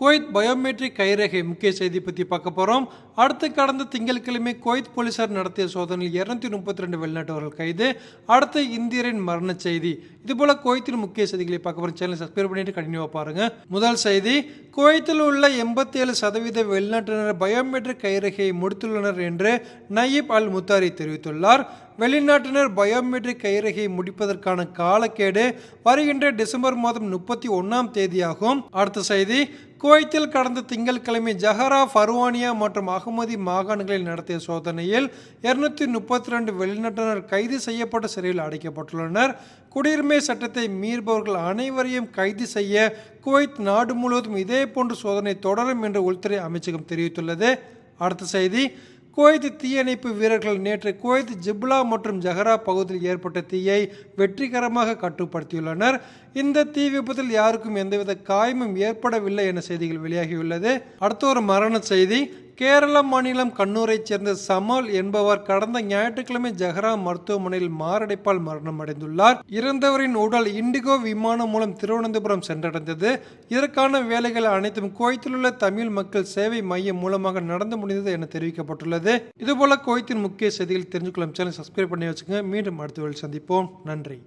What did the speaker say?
Kuwait biometric கைரேகை முக்கிய செய்தி பற்றி பார்க்க போகிறோம் அடுத்து கடந்த திங்கட்கிழமை குவைத் போலீசார் நடத்திய சோதனையில் இருநூத்தி முப்பத்தி ரெண்டு வெளிநாட்டவர்கள் கைது. அடுத்த இந்தியரின் மரண செய்தி. இதுபோல் குவைத்தின் முக்கிய செய்திகளை பார்க்க போகிற சேனல் சப்ஸ்கிரைப் பண்ணிட்டு கண்டினியூவாக பாருங்க. முதல் செய்தி குவைத்தில் உள்ள எண்பத்தி ஏழு சதவீத வெளிநாட்டினர் பயோமெட்ரிக் கைரேகையை முடித்துள்ளனர் என்று நயீப் அல் முத்தாரி தெரிவித்துள்ளார். வெளிநாட்டினர் பயோமெட்ரிக் கைரேகையை முடிப்பதற்கான காலக்கேடு வருகின்ற டிசம்பர் மாதம் முப்பத்தி ஒன்றாம் தேதியாகும். அடுத்த செய்தி குவைத்தில் கடந்த திங்கட்கிழமை ஜஹரா ஃபர்வானியா மற்றும் அகமதி மாகாணங்களில் நடத்திய சோதனையில் இருநூத்தி முப்பத்தி ரெண்டு வெளிநாட்டினர் கைது செய்யப்பட்ட சிறையில் அடைக்கப்பட்டுள்ளனர். குடியுரிமை சட்டத்தை மீறுபவர்கள் அனைவரையும் கைது செய்ய குவைத் நாடு முழுவதும் இதே போன்ற சோதனை தொடரும் என்று உள்துறை அமைச்சகம் தெரிவித்துள்ளது. அடுத்த செய்தி குவைத் தீயணைப்பு வீரர்கள் நேற்று குவைத் ஜிப்லா மற்றும் ஜஹரா பகுதியில் ஏற்பட்ட தீயை வெற்றிகரமாக கட்டுப்படுத்தியுள்ளனர். இந்த தீ விபத்தில் யாருக்கும் எந்தவித காயமும் ஏற்படவில்லை என செய்திகள் வெளியாகியுள்ளது. அடுத்த ஒரு மரண செய்தி கேரள மாநிலம் கண்ணூரைச் சேர்ந்த சமால் என்பவர் கடந்த ஞாயிற்றுக்கிழமை ஜஹரா மருத்துவமனையில் மாரடைப்பால் மரணம் அடைந்துள்ளார் இறந்தவரின் உடல் இண்டிகோ விமானம் மூலம் திருவனந்தபுரம் சென்றடைந்தது. இதற்கான வேலைகள் அனைத்தும் குவைத்தில் உள்ள தமிழ் மக்கள் சேவை மையம் மூலமாக நடந்து முடிந்தது என தெரிவிக்கப்பட்டுள்ளது. இதுபோல குவைத்தின் முக்கிய செய்திகள் தெரிஞ்சுக்கொள்ளும் சேனல் சப்ஸ்கிரைப் பண்ணி வச்சுங்க மீண்டும் அடுத்த வேலை சந்திப்போம். நன்றி.